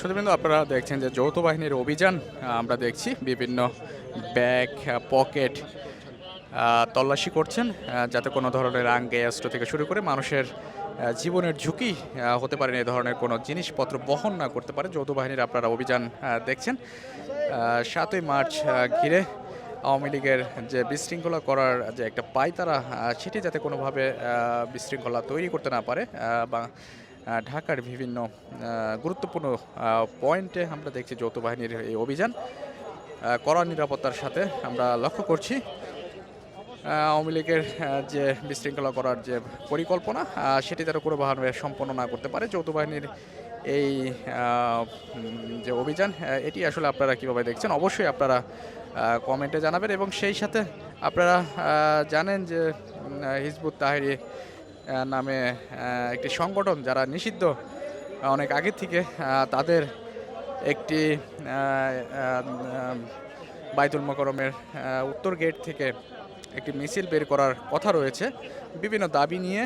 শুধুবিন্দু আপনারা দেখছেন যে যৌথ বাহিনীর অভিযান, আমরা দেখছি বিভিন্ন ব্যাগ, পকেট তল্লাশি করছেন যাতে কোনো ধরনের আঙ্গেয়াস্ত্র থেকে শুরু করে মানুষের জীবনের ঝুঁকি হতে পারে এই ধরনের কোনো জিনিসপত্র বহন না করতে পারে। যৌথ বাহিনীর আপনারা অভিযান দেখছেন। সাতই মার্চ ঘিরে আওয়ামী লীগের যে বিশৃঙ্খলা করার যে একটা পায়তারা তারা সেটি যাতে কোনোভাবে বিশৃঙ্খলা তৈরি করতে না পারে বা ঢাকার বিভিন্ন গুরুত্বপূর্ণ পয়েন্টে আমরা দেখছি যৌথ বাহিনীর এই অভিযান। কড়া নিরাপত্তার সাথে আমরা লক্ষ্য করছি। আওয়ামী লীগের যে বিশৃঙ্খলা করার যে পরিকল্পনা সেটি তারা কোনোভাবে সম্পন্ন না করতে পারে যৌথ বাহিনীর এই যে অভিযান এটি আসলে আপনারা কীভাবে দেখছেন অবশ্যই আপনারা কমেন্টে জানাবেন এবং সেই সাথে আপনারা জানেন যে হিজবুত তাহেরি নামে একটি সংগঠন যারা নিষিদ্ধ অনেক আগে থেকে তাদের একটি বাইতুল মকরমের উত্তর গেট থেকে একটি মিছিল বের করার কথা রয়েছে। বিভিন্ন দাবি নিয়ে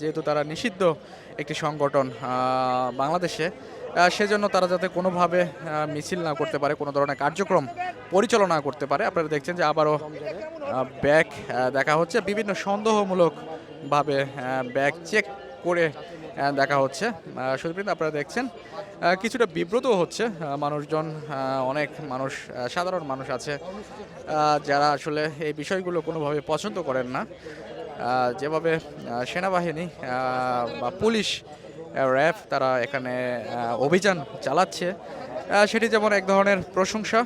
যেহেতু তারা নিষিদ্ধ একটি সংগঠন বাংলাদেশে সেজন্য তারা যাতে কোনোভাবে মিছিল না করতে পারে, কোনো ধরনের কার্যক্রম পরিচালনা করতে পারে। আপনারা দেখছেন যে আবারও ব্যাগ দেখা হচ্ছে। বিভিন্ন সন্দেহমূলকভাবে ব্যাগ চেক করে দেখা হচ্ছে। শুধু আপনারা দেখছেন কিছুটা বিব্রত হচ্ছে মানুষজন অনেক মানুষ সাধারণ মানুষ আছে যারা আসলে এই বিষয়গুলো কোনোভাবে পছন্দ করেন না। যেভাবে সেনাবাহিনী বা পুলিশ র্যাব, তারা এখানে অভিযান চালাচ্ছে। সেটি যেমন এক ধরনের প্রশংসা,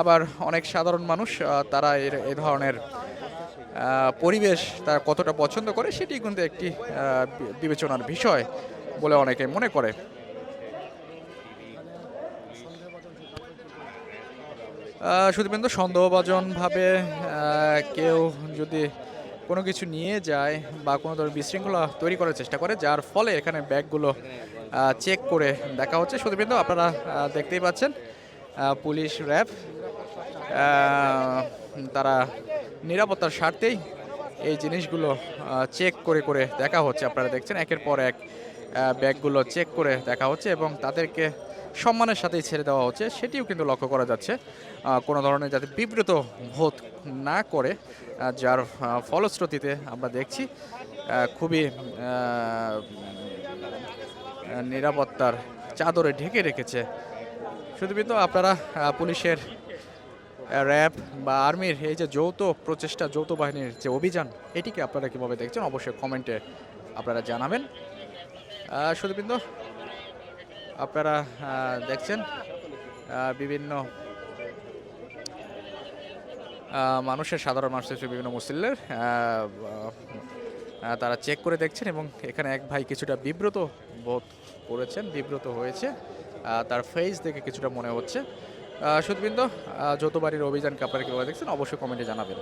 আবার অনেক সাধারণ মানুষ তারা এর, এ ধরনের পরিবেশ তারা কতটা পছন্দ করে সেটি কিন্তু একটি বিবেচনার বিষয় বলে অনেকে মনে করে। শুধুমাত্র সন্দেহভাজনভাবে কেউ যদি কোনো কিছু নিয়ে যায় বা কোনো ধরনের বিশৃঙ্খলা তৈরি করার চেষ্টা করে, যার ফলে এখানে ব্যাগগুলো চেক করে দেখা হচ্ছে। শুধুমাত্র আপনারা দেখতেই পাচ্ছেন পুলিশ র্যাব তারা নিরাপত্তার স্বার্থেই এই জিনিসগুলো চেক করে করে দেখা হচ্ছে। আপনারা দেখছেন, একের পর এক ব্যাগগুলো চেক করে দেখা হচ্ছে এবং তাদেরকে সম্মানের সাথেই ছেড়ে দেওয়া হচ্ছে। সেটিও কিন্তু লক্ষ্য করা যাচ্ছে। কোনো ধরনের যাতে বিব্রত বোধ না করে যার ফলশ্রুতিতে আমরা দেখছি খুবই নিরাপত্তার চাদরে ঢেকে রেখেছে। শুধু কিন্তু আপনারা পুলিশের র্যাব বা আর্মির এই যে যৌথ প্রচেষ্টা যৌথ বাহিনীর যে অভিযান এটিকে আপনারা কীভাবে দেখছেন? অবশ্যই কমেন্টে আপনারা জানাবেন। কিন্তু আপনারা দেখছেন বিভিন্ন মানুষের সাধারণ মানুষের বিভিন্ন আহ, তারা চেক করে দেখছেন এবং এখানে এক ভাই কিছুটা বিব্রত বোধ করেছেন বিব্রত হয়েছে। তার ফেস দেখে কিছুটা মনে হচ্ছে। শুধুবিন্দু যৌথ বাড়ির অভিযানকে আপনারা কীভাবে দেখছেন? অবশ্যই কমেন্টে জানাবেন।